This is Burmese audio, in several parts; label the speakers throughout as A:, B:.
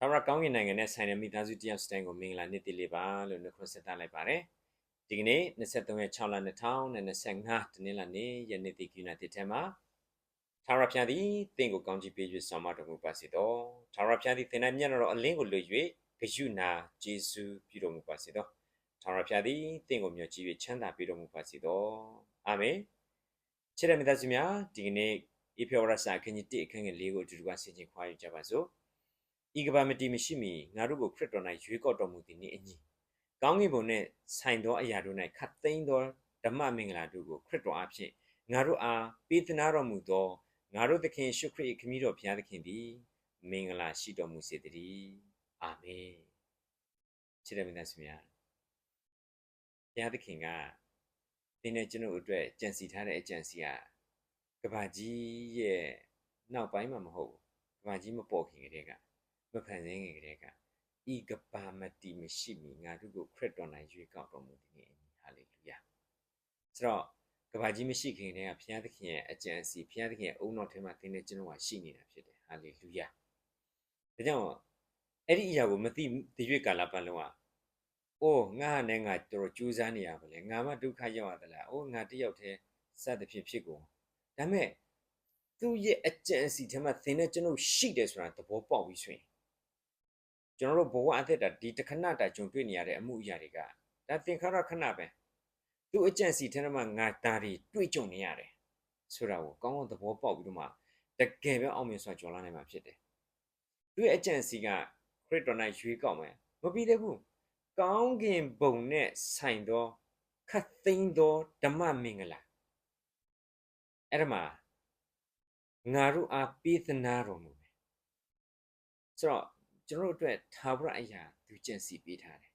A: ။ဒါရကောင်းကင်နိုင်ငံနဲ့ဆိုင်တဲ့မိသားစုတယောက်စတန်ကိုမင်္ဂလာနေ့တည်လေးပါလို့နှုတ်ခွန်းဆက်သလိုက်ပါတယ်။ဒီကနေ့23ရက်6လ2025တနင်္လာနေ့ယနေ့ဒီကိနာတိထဲမှာသာရဖျားသည်တင့်ကိုကောင်းချီးပေး၍ဆောင်မတော်မူပါစေတော့။သာရဖျားသည်သင်၌မျက်တော်အလင်းကိုလွှတ်၍ဂယုနာဂျေစုပြုတော်မူပါစေတော့။သာရဖျားသည်တင့်ကိုမျှော်ကြည့်၍ချမ်းသာပေးတော်မူပါစေတော့။အာမင်။ချစ်တဲ့မိသားစုများဒီကနေ့ဧဖေဝရစာအခန်းကြီး1အခန်းငယ်၄ကိုအတူတူကဆင်ခြင်ခွာယူကြပါစို့။ ဤကဘာမတီမရှိမီငါတို့ကိုခရစ်တော်၌ရွေးကောက်တော်မူသည်နှင့်အညီကောင်းကင်ဘုံနှင့်ဆိုင်သောအရာတို့၌ခတ်သိမ်းသောဓမ္မမင်္ဂလာတို့ကိုခရစ်တော်အဖြစ်ငါတို့အားပေးသနာတော်မူသောငါတို့သခင်ရှုခရစ်ခမည်းတော်ဘုရားသခင်သည်မင်္ဂလာရှိတော်မူစေတည်းအာမင်ချစ်တဲ့မိသားစုများဘုရားသခင်ကသင်နဲ့ကျွန်တော်အတွက်ကြံစီထားတဲ့အကြံစီကကဘာကြီးရဲ့နောက်ပိုင်းမှာမဟုတ်ဘူးကဘာကြီးမပေါ်ခင်ကတည်းက မဖန်ဆင်းခင်ကတည်းကဤကဘာမတီမရှိမီငါတို့ကိုခရစ်တော်၌ရွေးကောက်တော်မူသည်နှင့်ဟာလေလုယာဆိုတော့ကဘာကြီးမရှိခင်တည်းကဘုရားသခင်ရဲ့အကြံစီဘုရားသခင်ရဲ့အုံတော်ထဲမှာသင်နဲ့ကျွန်တော်ကရှိနေတာဖြစ်တယ်ဟာလေလုယာဒါကြောင့်အဲ့ဒီအရာကိုမသိတရွေ့ကာလပတ်လုံးကအိုးငါနဲ့ငါတော်တော်ကြိုးစားနေရပါလေငါမှဒုက္ခရောက်ရသလားအိုးငါတယောက်တည်းစသဖြင့်ဖြစ်ကုန်ဒါမဲ့သူ့ရဲ့အကြံစီထဲမှာသင်နဲ့ကျွန်တော်ရှိတယ်ဆိုတာသဘောပေါက်ပြီးဆိုရင် ကျွန်တော်တို့ဘဝအသက်တာဒီတစ်ခဏတာကြုံတွေ့နေရတဲ့အမှုအရာတွေကဒါသင်္ခါရခဏပဲသူ့အကြံစီထဲမှာငါဒါတွေတွေ့ကြုံနေရတယ်ဆိုတာကိုကောင်းကောင်းသဘောပေါက်ပြီးတော့မှတကယ်ပဲအောင်မြင်စွာကြော်လာနိုင်မှာဖြစ်တယ်သူ့ရဲ့အကြံစီကခရစ်တော်၌ရွေးကောက်မယ်မပြီးသေးဘူးကောင်းကင်ဘုံနဲ့ဆိုင်သောခတ်သိမ်းသောဓမ္မမင်္ဂလာအဲ့ဒါမှာငါတို့အားပေးသနာတော်မူမယ်ဆိုတော့ ကျွန်တော်တို့အတွက်သာဝရအရာသူကြံစီပေးထားတယ်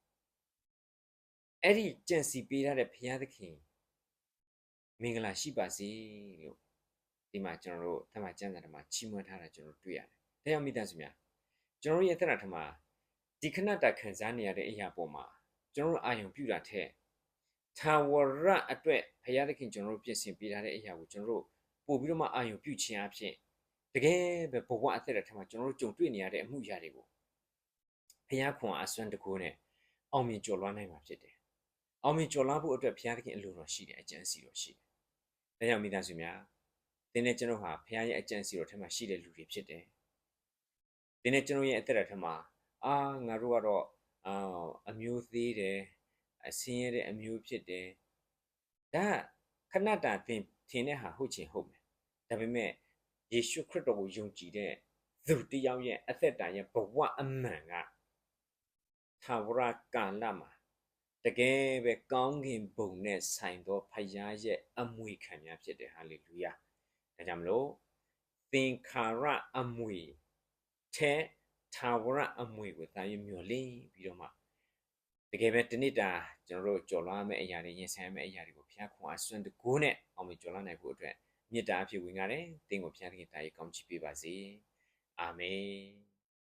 A: အဲ့ဒီကြံစီပေးထားတဲ့ဘုရားသခင်မင်္ဂလာရှိပါစေလို့ဒီမှာကျွန်တော်တို့ဓမ္မကျမ်းစာထဲမှာချီးမွမ်းထားတာကျွန်တော်တွေ့ရတယ်။ဒါကြောင့်မိသားစုများကျွန်တော်တို့ရဲ့အသက်တာထဲမှာဒီခဏတာခံစားနေရတဲ့အရာပေါ်မှာကျွန်တော်တို့အာရုံပြုတာထက်သာဝရအတွက်ဘုရားသခင်ကျွန်တော်တို့ပြင်ဆင်ပေးထားတဲ့အရာကိုကျွန်တော်တို့ပို့ပြီးတော့မှအာရုံပြုခြင်းအဖြစ်တကယ်ပဲဘဝအသက်တာထဲမှာကျွန်တော်တို့ကြုံတွေ့နေရတဲ့အမှုရာတွေကို ဘုရားခွန်အားစွမ်းတကူနဲ့အောင်မြင်ကျော်လွှားနိုင်မှာဖြစ်တယ်။အောင်မြင်ကျော်လွှားဖို့အတွက်ဘုရားသခင်အလိုတော်ရှိတယ်အကျင့်စီတော်ရှိတယ်။ဒါကြောင့်မိသားစုများသင်နဲ့ကျွန်တော်ဟာဘုရားရဲ့အကျင့်စီတော်ထဲမှာရှိတဲ့လူတွေဖြစ်တယ်။သင်နဲ့ကျွန်တော်ရဲ့အသက်တာထဲမှာအာငါတို့ကတော့အာအမျိုးသေးတယ်အစင်းရတဲ့အမျိုးဖြစ်တယ်။ဒါခဏတာသင်ထင်တဲ့ဟာဟုတ်ချင်ဟုတ်မယ်။ဒါပေမဲ့ယေရှုခရစ်တော်ကိုယုံကြည်တဲ့သူတယောက်ရဲ့အသက်တာရဲ့ဘဝအမှန်က သာဝရကာလမှာတကယ်ပဲကောင်းကင်ဘုံနဲ့ဆိုင်သောဖယားရဲ့အမွေခံများဖြစ်တယ်ဟာလေလုယာဒါကြောင့်မလို့သင်္ခါရအမွေထဲသာဝရအမွေကိုတာရမျော်လင့်ပြီးတော့မှတကယ်ပဲတနစ်တာကျွန်တော်တို့ကြော်လွှားမယ့်အရာတွေရင်ဆိုင်မယ့်အရာတွေကိုဘုရားခွန်အားစွမ်းတကိုးနဲ့အောင်မြင်ကြော်လွှားနိုင်ဖို့အတွက်မေတ္တာအဖြစ်ဝင်ရတယ်သင်ကိုဘုရားသခင်တာရေးကောင်းချီးပေးပါစေအာမင်